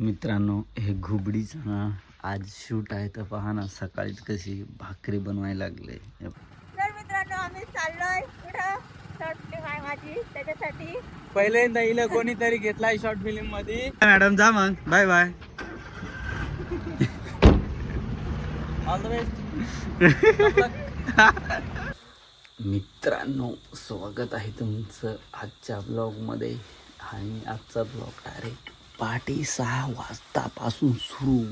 मित्रांनो हे घुबडीचं ना आज शूट आहे तर पहा ना सकाळीच कशी भाकरी बनवायला लागले. तर मित्रांनो आम्ही चाललोय कुठं माझी त्याच्यासाठी. पहिल्यांदा हिला कोणीतरी घेतलाय शॉर्ट फिल्ममध्ये. मॅडम जा मग. Bye bye all the best मित्रांनो स्वागत आहे तुमचं आजच्या ब्लॉगमध्ये आणि आजचा ब्लॉग डायरेक्ट पहाटे सहा वाजतापासून सुरू.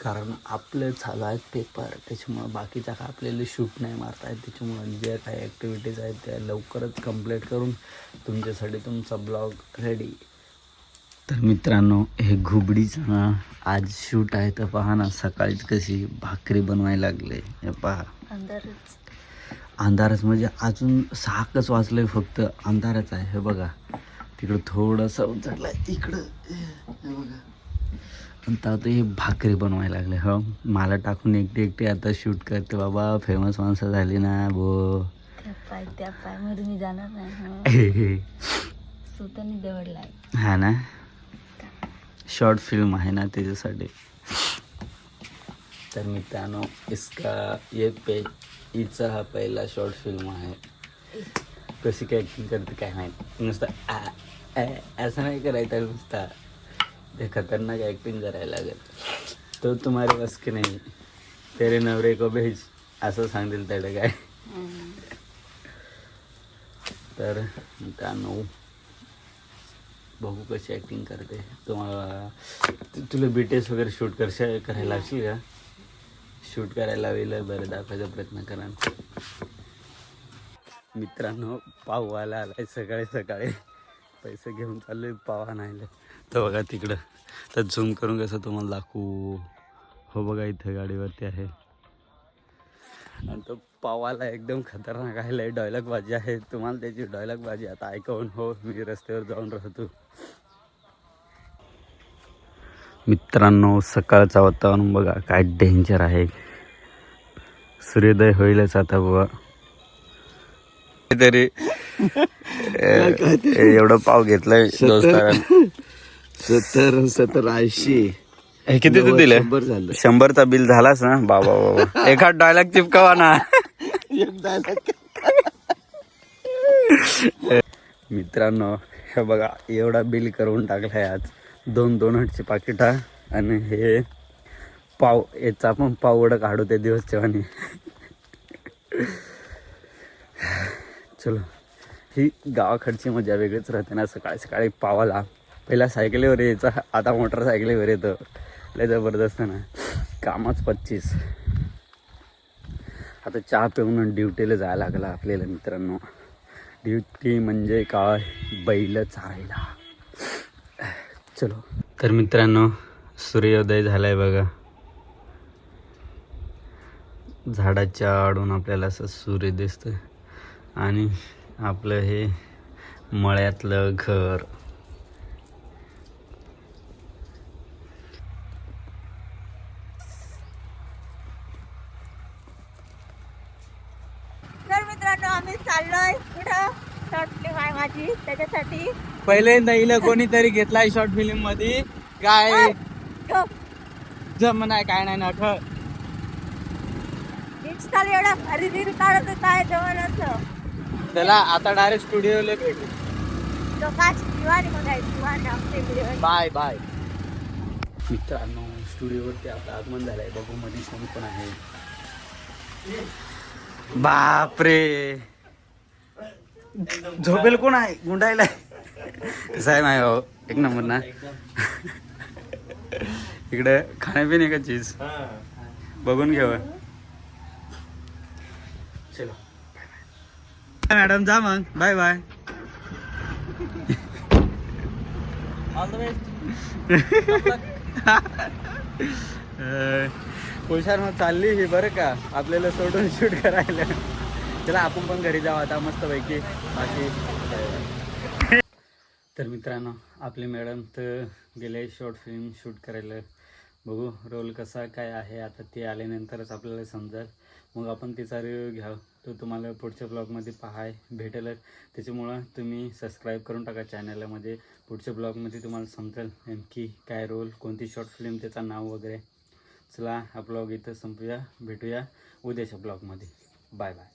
कारण आपलं चालू आहेत पेपर त्याच्यामुळं बाकीच्या काय आपल्याला शूट नाही मारता येत त्याच्यामुळं जे काही ॲक्टिव्हिटीज आहेत त्या लवकरच कंप्लीट करून तुमच्यासाठी तुमचा ब्लॉग रेडी तर मित्रांनो हे घुबडीचं ना आज शूट आहे तर पहा ना सकाळीच कशी भाकरी बनवायला लागले. हे पहा. अंदरच अंधारच म्हणजे अजून सहाकच वाजलंय फक्त. अंधारच आहे हे बघा. तिकडं थोडंसं उचडलंय इकडं. हे बघा. आणि आता हे भाकरी बनवायला लागले हो. मला टाकून एकटी एकटी आता शूट करते बाबा. फेमस माणसं झाली ना पाय त्या मध्ये मी जाणार नाही स्वतःने दवडलाय. हा ना? शॉर्ट फिल्म आहे ना त्याच्यासाठी. तर मित्रांनो इसका ये पे हिचा हा पहिला शॉर्ट फिल्म आहे. कशी काय ॲक्टिंग करते काय माहीत. नुसतं आ, आ, असं नाही करायचं नुसता. ते खतरनाक ॲक्टिंग करायला लागेल. तो तुम्हारे बस की नाही. तेरे नवरे को भेज असं सांगतील त्याला काय. तर मित्रांनो बघू कशी ॲक्टिंग करते. तुम्हाला तुला बी टी एस वगैरे शूट करशा करायला लागशील का? शूट करायला लावेल बरं दाखवायचा प्रयत्न करा. मित्रांनो पाववाला आलाय सकाळी सकाळी पैसे घेऊन चाललोय पावा नाही तर बघा तिकडं. तर झूम करून कसं तुम्हाला दाखवू. हो बघा इथं गाडीवरती आहे. आणि तो पावाला एकदम खतरनाक आहे लय डायलॉग बाजी आहे. तुम्हाला त्याची डॉयलॉग बाजी आता ऐकवून हो मी रस्त्यावर जाऊन राहतो. मित्रांनो सकाळचं वातावरण बघा काय डेंजर आहे. सूर्योदय होईलच आता बाबा तरी एवढं पाव घेतलंय. सत्तर सत्तर ऐंशी. हे किती तू दिले शंभरचा बिल झालाच ना? बाबा बाबा एखाद डायलॉग चिपकावा ना. मित्रांनो हे बघा एवढा बिल करून टाकलाय आज. दोन दोनटची पाकिटा आणि हे पाव याचा पण पावडं काढू ते दिवस जेव्हानी चलो ही गावाकडची मजा वेगळीच राहते ना. सकाळी सकाळी पावाला. पहिला सायकलीवर यायचा आता मोटरसायकलीवर येतं. लय जबरदस्त ना. कामच पच्चीस. आता चहा पिऊन ड्युटीला जायला लागला आपल्याला मित्रांनो. ड्युटी म्हणजे काय? बैल चारायला. चलो. तर मित्रांनो सूर्योदय झालाय बघा. झाडाच्या आडून आपल्याला असं सूर्य दिसतं आणि आपलं हे मळ्यातलं घर. माझी. त्याच्यासाठी पहिल्यांदा हिला कोणीतरी घेतलाय शॉर्ट फिल्ममध्ये काय. जम नाही काय नाही इंस्टाला एवढं. अरे रील काढत काय जवळच. त्याला आता डायरेक्ट स्टुडिओला भेटू. बाय बाय मित्रांनो स्टुडिओवरती आपलं आगमन झालंय. बघू मध्ये कोण पण आहे. बापरे. झोपेल कोण आहे? गुंडायला कसं आहे नाही हो. एक नंबर ना. इकडे खाण्यापिणे का चीज बघून घेऊ चलो. मॅडम जा मग. बाय बाय हुशार मग चालली ही बरं का. आपल्याला सोडून शूट करायला. चला आपण पण घरी जाऊ आता मस्त पैकी बाकी तर मित्रांनो आपले मॅडम तर गेले शॉर्ट फिल्म शूट करायला. बघू रोल कसा काय आहे. आता ते आल्यानंतरच आपल्याला समजेल. मग आपण तिचा रिव्ह्यू घ्या तो तुम्हाला पुढच्या ब्लॉगमध्ये पाहाय भेटेलच त्याच्यामुळं तुम्ही सबस्क्राईब करून टाका चॅनलमध्ये पुढच्या ब्लॉगमध्ये तुम्हाला समजेल नेमकी काय रोल कोणती शॉर्ट फिल्म त्याचं नाव वगैरे. चला हा ब्लॉग इथं संपूया भेटूया उद्याच्या ब्लॉगमध्ये बाय बाय